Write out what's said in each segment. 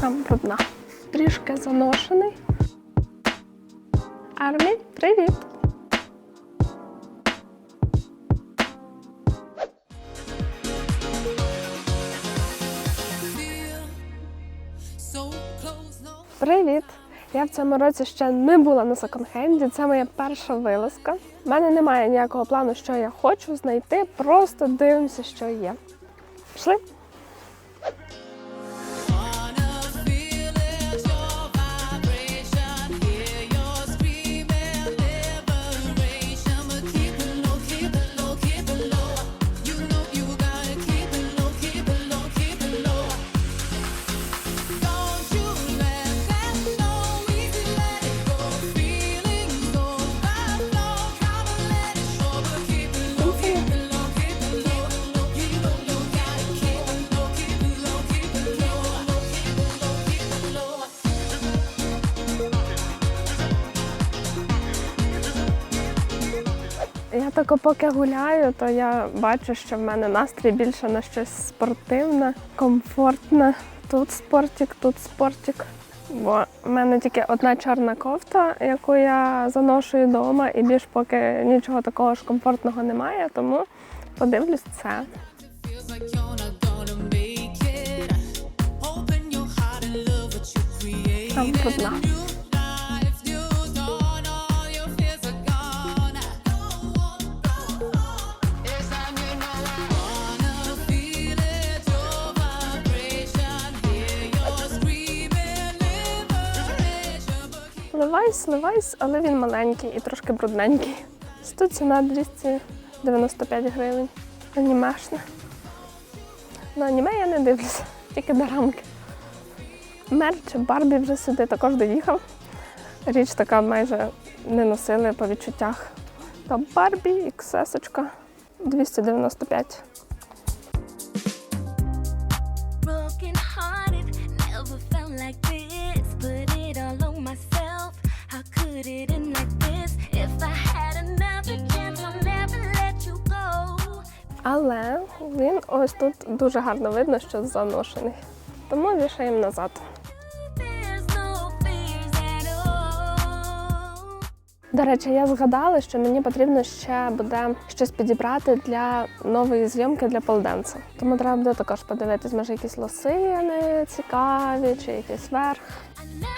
Прям брудна. Трішки заношений. Армі, привіт! Привіт! Я в цьому році ще не була на секонд-хенді. Це моя перша вилазка. У мене немає ніякого плану, що я хочу знайти. Просто дивимося, що є. Пішли? Я тако поки гуляю, то я бачу, що в мене настрій більше на щось спортивне, комфортне. Тут спортик, тут спортик. Бо в мене тільки одна чорна кофта, яку я заношую вдома, і більш поки нічого такого ж комфортного немає, тому подивлюсь це. Feels like Ливайс, ливайс, але він маленький і трошки брудненький. Тут ціна 295 гривень. Анімешне. На аніме я не дивлюся, тільки до рамки. Мерч Барбі вже сюди також доїхав. Річ така майже не носили по відчуттях. Та Барбі і ксесочка 295. Could it end like this? If I had another chance, I'll never let you go. Але він ось тут дуже гарно видно, що заношений. Тому вішаємо назад. There's no fears at all. До речі, я згадала, що мені потрібно ще буде щось підібрати для нової зйомки для полденса. Тому треба буде також подивитись, може якісь лосини цікаві, чи якийсь верх. I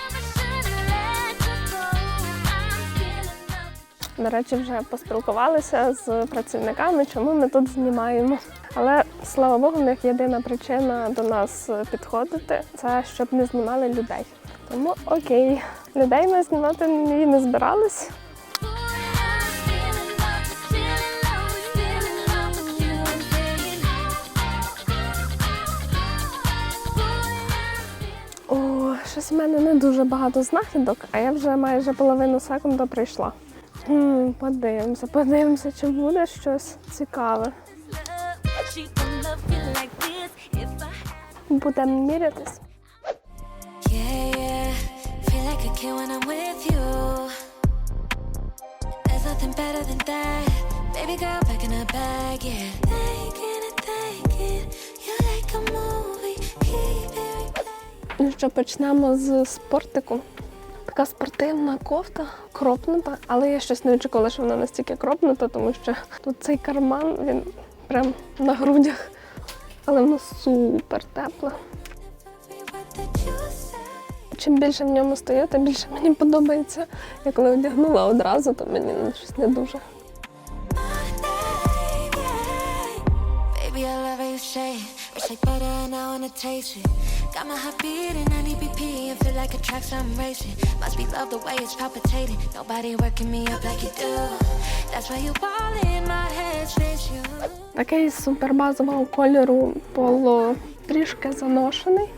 речі, вже поспілкувалися з працівниками, чому ми тут знімаємо. Але слава Богу, в них єдина причина до нас підходити це щоб не знімали людей. Тому окей, людей ми знімати і не збирались. Щось в мене не дуже багато знахідок, а я вже майже половину секунду прийшла. Хм, подивимося, подивимося, чи буде щось цікаве. Будемо мірятись. Ну що, почнемо з спортику. Така спортивна кофта, кропнута, але я щось не очікувала, що вона настільки кропнута, тому що тут цей карман, він прям на грудях. Але воно супер тепле. Чим більше в ньому стою, тим більше мені подобається. Я коли одягнула одразу, то мені ну, щось не дуже. I love you say it. It's like butter I wanna taste it. Got my heart beating 90 BPM and feel like a track so I'm racing. Must be love the way it's palpitating. Nobody working me up like you do. That's why you ball in my head, you. Такий супербазового кольору поло трішки заношений.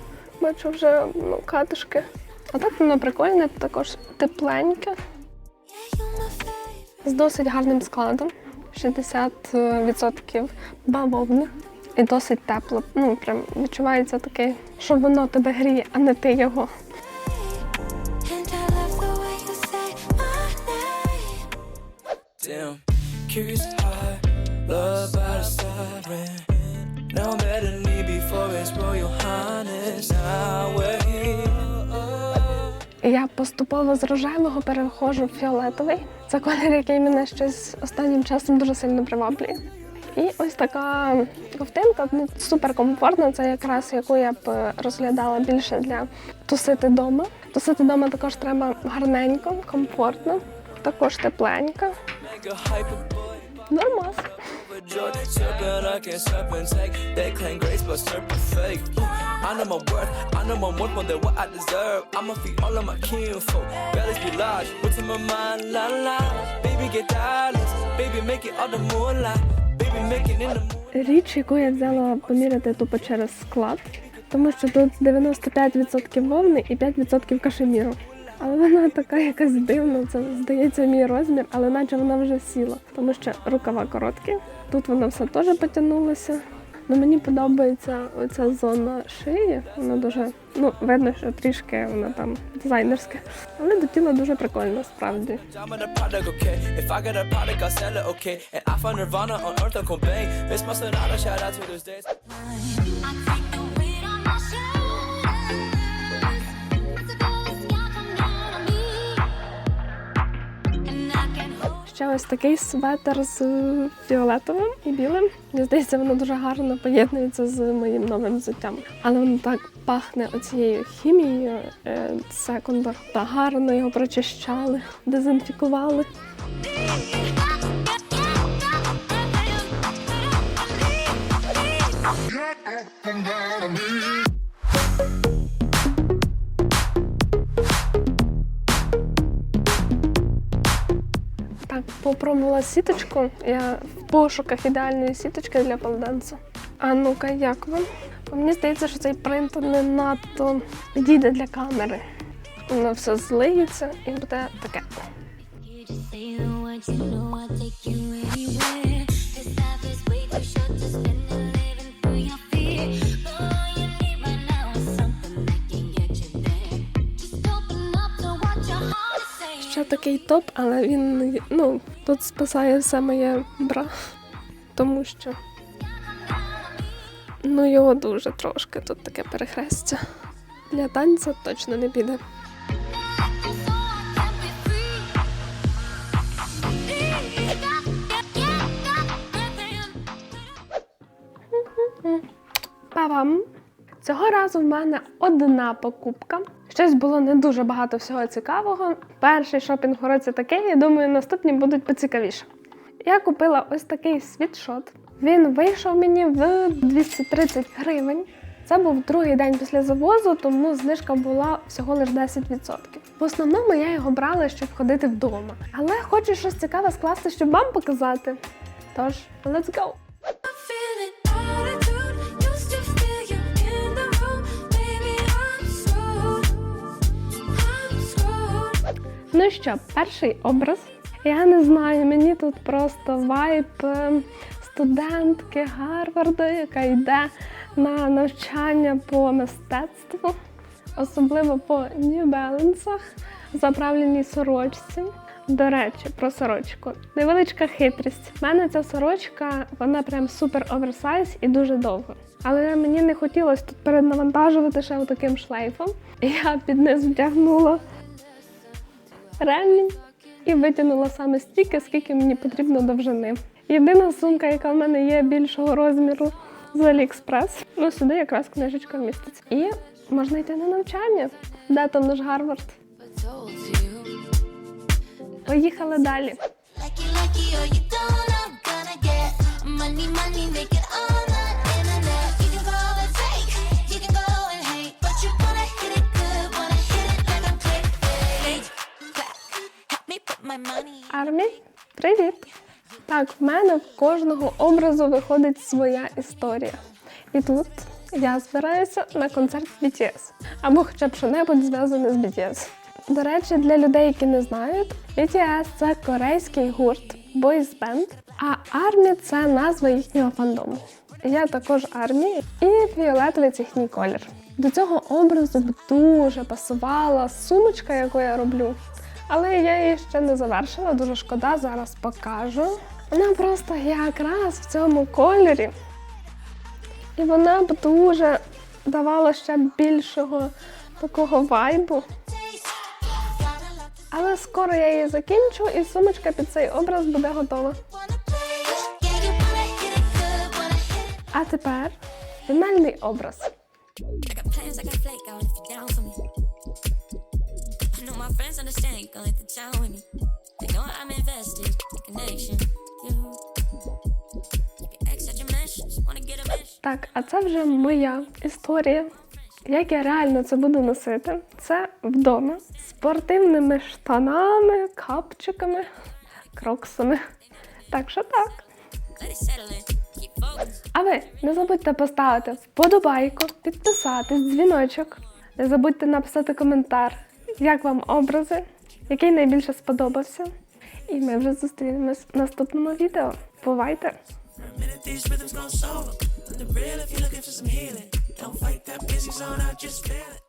Бачу вже ну, катишки. А так воно прикольне, також тепленьке, з досить гарним складом. 60% бавовни. І досить тепло. Ну, прям відчувається таке, що воно тебе гріє, а не ти його. Я поступово з рожевого переходжу в фіолетовий. Це колір, який мене щось останнім часом дуже сильно приваблює. І ось така ковтинка ну, супер комфортна. Це якраз яку я б е, розглядала більше для тусити вдома. Тусити вдома також треба гарненько, комфортно, також what's in my mind, la la. Baby, get dollars, baby, make it all the moonlight. Річ, яку я взяла поміряти тупо через склад, тому що тут 95% вовни і 5% кашеміру. Але вона така якась дивна, це здається мій розмір, але наче вона вже сіла, тому що рукава короткі. Тут воно все теж потягнулося. Ну, мені подобається оця зона шиї. Вона дуже ну видно, що трішки вона там дизайнерська, але до тіла дуже прикольно, справді. I'm on the product, okay. If I got a product, I'll sell it, okay. And I find Nirvana on Earth, I'll Cobain. Miss my sonata, shout out to those days. I take Ще ось такий светр з фіолетовим і білим. Мені здається, воно дуже гарно поєднується з моїм новим взуттям. Але воно так пахне оцією хімією е, секундор. Та гарно його прочищали, дезінфікували. Так, попробувала сіточку. Я в пошуках ідеальної сіточки для полденсу. А ну-ка, як вам? Мені здається, що цей принт не надто підійде для камери. Воно все злиється і буде таке. Ще такий топ, але він ну, тут спасає все моє бра. Тому що ну його дуже трошки. Тут таке перехрестя. Для танця точно не піде. Па-бам! Цього разу в мене одна покупка. Щось було не дуже багато всього цікавого. Перший шопінг у році такий, я думаю, наступні будуть поцікавіше. Я купила ось такий світшот. Він вийшов мені в 230 гривень. Це був другий день після завозу, тому знижка була всього лише 10%. В основному я його брала, щоб ходити вдома. Але хочу щось цікаве скласти, щоб вам показати. Тож, let's go! Ну що, перший образ. Я не знаю, мені тут просто вайб е, студентки Гарварду, яка йде на навчання по мистецтву, особливо по Balance, заправленій сорочці. До речі, про сорочку. Невеличка хитрість. У мене ця сорочка, вона прям супер оверсайз і дуже довга. Але мені не хотілося тут переднавантажувати ще таким шлейфом. Я під низ вдягнула ремінь і витягнула саме стільки, скільки мені потрібно довжини. Єдина сумка, яка в мене є більшого розміру з Аліекспрес. Ну, сюди якраз книжечка вміститься. І можна йти на навчання. Де там наш Гарвард? Поїхали далі. Money, money, make it on Армі, привіт! Так, в мене в кожного образу виходить своя історія. І тут я збираюся на концерт BTS. Або хоча б що-небудь зв'язане з BTS. До речі, для людей, які не знають, BTS – це корейський гурт, бойс бенд, а ARMY – це назва їхнього фандому. Я також армії і фіолетовий це колір. До цього образу б дуже пасувала сумочка, яку я роблю. Але я її ще не завершила, дуже шкода, зараз покажу. Вона просто якраз в цьому кольорі. І вона б дуже давала ще більшого такого вайбу. Але скоро я її закінчу, і сумочка під цей образ буде готова. А тепер фінальний образ. Understand gon' hit the town with me. They know I'm invested, connection. You. Так, а це вже моя історія. Як я реально це буду носити? Це вдома спортивними штанами, капчиками, кроксами. Так що так. А ви не забудьте поставити вподобайку, підписатись, дзвіночок. Не забудьте написати коментар, як вам образи, який найбільше сподобався. І ми вже зустрінемось в наступному відео. Бувайте! Don't fight that busy zone, I just feel it.